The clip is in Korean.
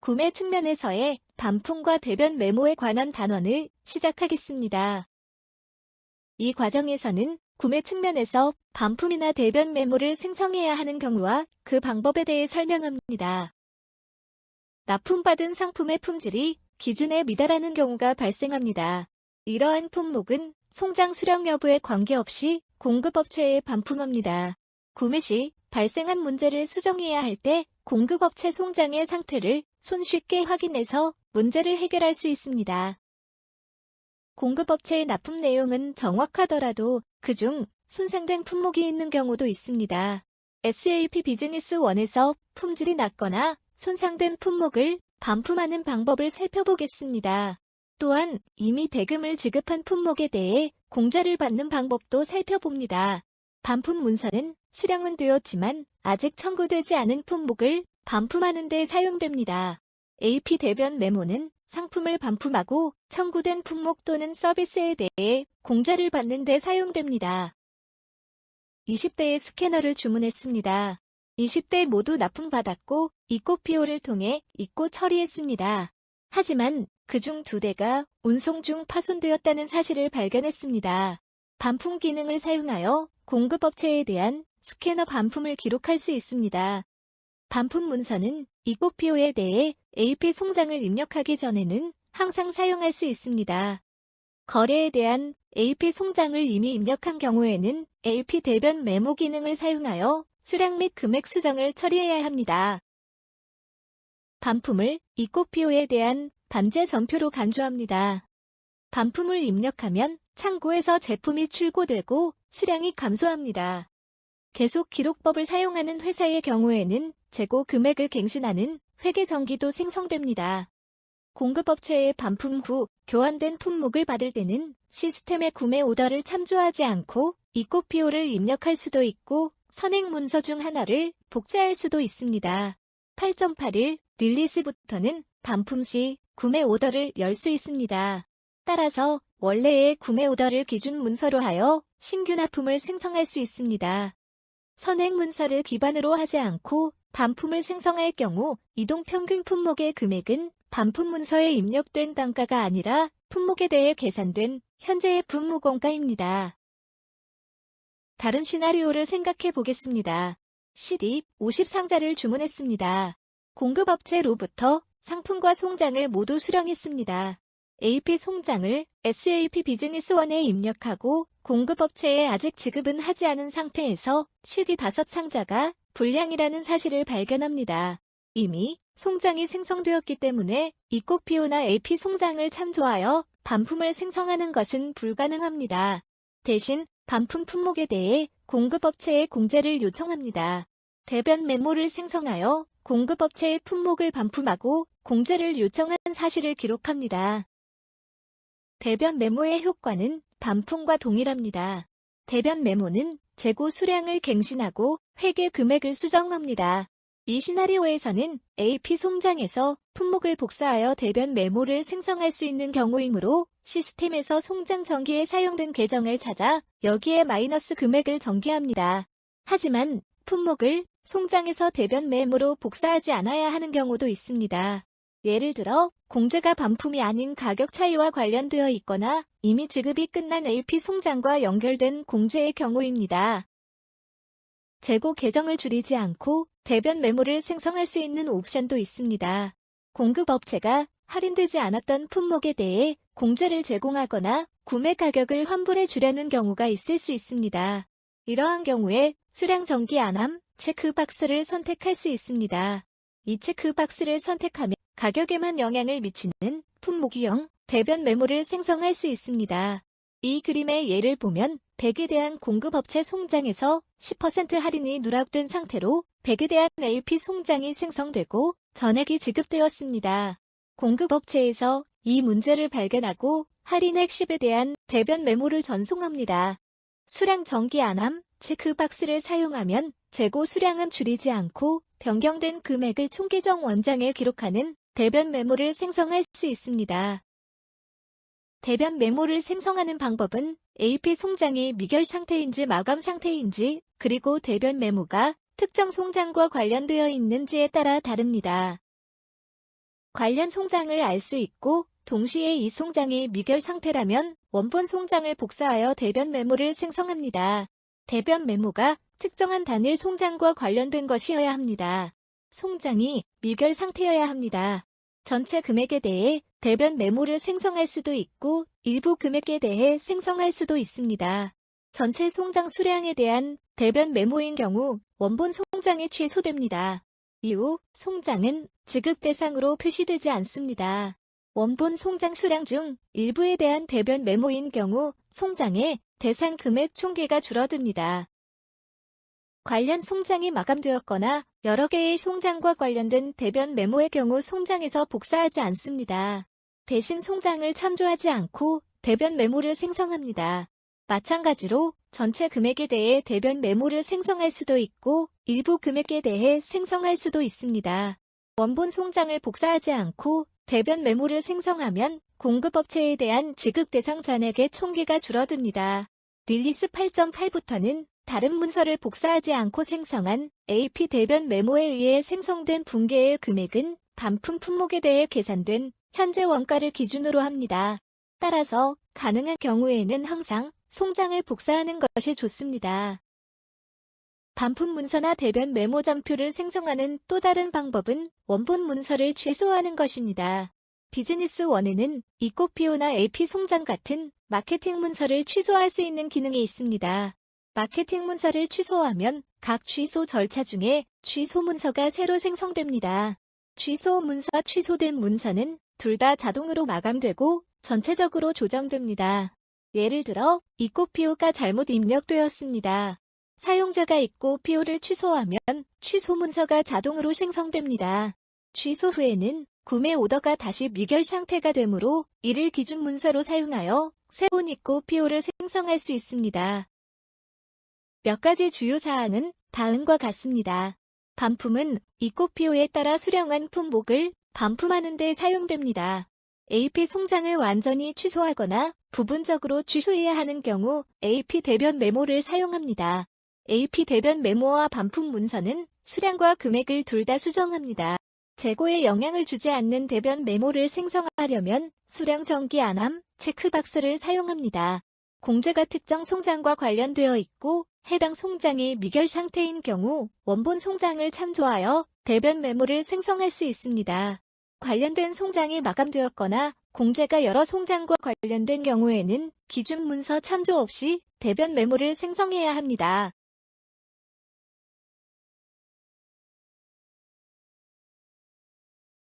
구매 측면에서의 반품과 대변 메모에 관한 단원을 시작하겠습니다. 이 과정에서는 구매 측면에서 반품이나 대변 메모를 생성해야 하는 경우와 그 방법에 대해 설명합니다. 납품받은 상품의 품질이 기준에 미달하는 경우가 발생합니다. 이러한 품목은 송장 수령 여부에 관계없이 공급업체에 반품합니다. 구매 시 발생한 문제를 수정해야 할 때 공급업체 송장의 상태를 손쉽게 확인해서 문제를 해결할 수 있습니다. 공급업체의 납품 내용은 정확하더라도 그중 손상된 품목이 있는 경우도 있습니다. SAP 비즈니스 1에서 품질이 낮거나 손상된 품목을 반품하는 방법을 살펴보겠습니다. 또한 이미 대금을 지급한 품목에 대해 공제를 받는 방법도 살펴봅니다. 반품 문서는 수량은 되었지만 아직 청구되지 않은 품목을 반품하는 데 사용됩니다. AP 대변 메모는 상품을 반품하고 청구된 품목 또는 서비스에 대해 공제를 받는 데 사용됩니다. 20대의 스캐너를 주문했습니다. 20대 모두 납품받았고 이코피오를 통해 입고 처리했습니다. 하지만 그중 두 대가 운송 중 파손되었다는 사실을 발견했습니다. 반품 기능을 사용하여 공급업체에 대한 스캐너 반품을 기록할 수 있습니다. 반품 문서는 이코피오에 대해 AP 송장을 입력하기 전에는 항상 사용할 수 있습니다. 거래에 대한 AP 송장을 이미 입력한 경우에는 AP 대변 메모 기능을 사용하여 수량 및 금액 수정을 처리해야 합니다. 반품을 이코피오에 대한 반제 전표로 간주합니다. 반품을 입력하면 창고에서 제품이 출고되고 수량이 감소합니다. 계속 기록법을 사용하는 회사의 경우에는 재고 금액을 갱신하는 회계 정기도 생성됩니다. 공급업체의 반품 후 교환된 품목을 받을 때는 시스템의 구매 오더를 참조하지 않고 이코피오를 입력할 수도 있고 선행 문서 중 하나를 복제할 수도 있습니다. 8.81 릴리스부터는 반품 시 구매 오더를 열 수 있습니다. 따라서 원래의 구매 오더를 기준 문서로 하여 신규 납품을 생성할 수 있습니다. 선행 문서를 기반으로 하지 않고 반품을 생성할 경우 이동 평균 품목의 금액은 반품 문서에 입력된 단가가 아니라 품목에 대해 계산된 현재의 분무 원가입니다. 다른 시나리오를 생각해 보겠습니다. CD 50상자를 주문했습니다. 공급업체로부터 상품과 송장을 모두 수령했습니다. AP 송장을 SAP 비즈니스원에 입력하고 공급업체에 아직 지급은 하지 않은 상태에서 CD 5 상자가 불량이라는 사실을 발견합니다. 이미 송장이 생성되었기 때문에 이코피오나 AP 송장을 참조하여 반품을 생성하는 것은 불가능합니다. 대신 반품 품목에 대해 공급업체에 공제를 요청합니다. 대변 메모를 생성하여 공급업체의 품목을 반품하고 공제를 요청한 사실을 기록합니다. 대변 메모의 효과는 반품과 동일합니다. 대변 메모는 재고 수량을 갱신하고 회계 금액을 수정합니다. 이 시나리오에서는 AP 송장에서 품목을 복사하여 대변 메모를 생성할 수 있는 경우이므로 시스템에서 송장 전기에 사용된 계정을 찾아 여기에 마이너스 금액을 전개합니다. 하지만 품목을 송장에서 대변 메모로 복사하지 않아야 하는 경우도 있습니다. 예를 들어 공제가 반품이 아닌 가격 차이와 관련되어 있거나 이미 지급이 끝난 AP 송장과 연결된 공제의 경우입니다. 재고 계정을 줄이지 않고 대변 메모를 생성할 수 있는 옵션도 있습니다. 공급업체가 할인되지 않았던 품목에 대해 공제를 제공하거나 구매 가격을 환불해 주려는 경우가 있을 수 있습니다. 이러한 경우에 수량 정기 안함 체크박스를 선택할 수 있습니다. 이 체크박스를 선택하면 가격에만 영향을 미치는 품목유형 대변 메모를 생성할 수 있습니다. 이 그림의 예를 보면 100에 대한 공급업체 송장에서 10% 할인이 누락된 상태로 100에 대한 AP 송장이 생성되고 전액이 지급되었습니다. 공급업체에서 이 문제를 발견하고 할인액 10에 대한 대변 메모를 전송합니다. 수량 정기 안함 체크박스를 사용하면 재고 수량은 줄이지 않고 변경된 금액을 총계정 원장에 기록하는 대변 메모를 생성할 수 있습니다. 대변 메모를 생성하는 방법은 AP 송장이 미결 상태인지 마감 상태인지 그리고 대변 메모가 특정 송장과 관련되어 있는지에 따라 다릅니다. 관련 송장을 알 수 있고 동시에 이 송장이 미결 상태라면 원본 송장을 복사하여 대변 메모를 생성합니다. 대변 메모가 특정한 단일 송장과 관련된 것이어야 합니다. 송장이 미결 상태여야 합니다. 전체 금액에 대해 대변 메모를 생성할 수도 있고 일부 금액에 대해 생성할 수도 있습니다. 전체 송장 수량에 대한 대변 메모인 경우 원본 송장이 취소됩니다. 이후 송장은 지급 대상으로 표시되지 않습니다. 원본 송장 수량 중 일부에 대한 대변 메모인 경우 송장의 대상 금액 총계가 줄어듭니다. 관련 송장이 마감되었거나 여러 개의 송장과 관련된 대변 메모의 경우 송장에서 복사하지 않습니다. 대신 송장을 참조하지 않고 대변 메모를 생성합니다. 마찬가지로 전체 금액에 대해 대변 메모를 생성할 수도 있고 일부 금액에 대해 생성할 수도 있습니다. 원본 송장을 복사하지 않고 대변 메모를 생성하면 공급업체에 대한 지급 대상 잔액의 총계가 줄어듭니다. 릴리스 8.8부터는 다른 문서를 복사하지 않고 생성한 AP 대변 메모에 의해 생성된 붕괴의 금액은 반품 품목에 대해 계산된 현재 원가를 기준으로 합니다. 따라서 가능한 경우에는 항상 송장을 복사하는 것이 좋습니다. 반품 문서나 대변 메모 전표를 생성하는 또 다른 방법은 원본 문서를 취소하는 것입니다. 비즈니스 원에는 이코피오나 AP 송장 같은 마케팅 문서를 취소할 수 있는 기능이 있습니다. 마케팅 문서를 취소하면 각 취소 절차 중에 취소 문서가 새로 생성됩니다. 취소 문서 취소된 문서는 둘 다 자동으로 마감되고 전체적으로 조정됩니다. 예를 들어 이코피오가 잘못 입력되었습니다. 사용자가 이코피오를 취소하면 취소 문서가 자동으로 생성됩니다. 취소 후에는 구매 오더가 다시 미결 상태가 되므로 이를 기준 문서로 사용하여 새로운 이코피오를 생성할 수 있습니다. 몇 가지 주요 사항은 다음과 같습니다. 반품은 이코피오에 따라 수령한 품목을 반품하는 데 사용됩니다. AP 송장을 완전히 취소하거나 부분적으로 취소해야 하는 경우 AP 대변 메모를 사용합니다. AP 대변 메모와 반품 문서는 수량과 금액을 둘 다 수정합니다. 재고에 영향을 주지 않는 대변 메모를 생성하려면 수량 정기 안함, 체크박스를 사용합니다. 공제가 특정 송장과 관련되어 있고 해당 송장이 미결 상태인 경우 원본 송장을 참조하여 대변 메모를 생성할 수 있습니다. 관련된 송장이 마감되었거나 공제가 여러 송장과 관련된 경우에는 기준 문서 참조 없이 대변 메모를 생성해야 합니다.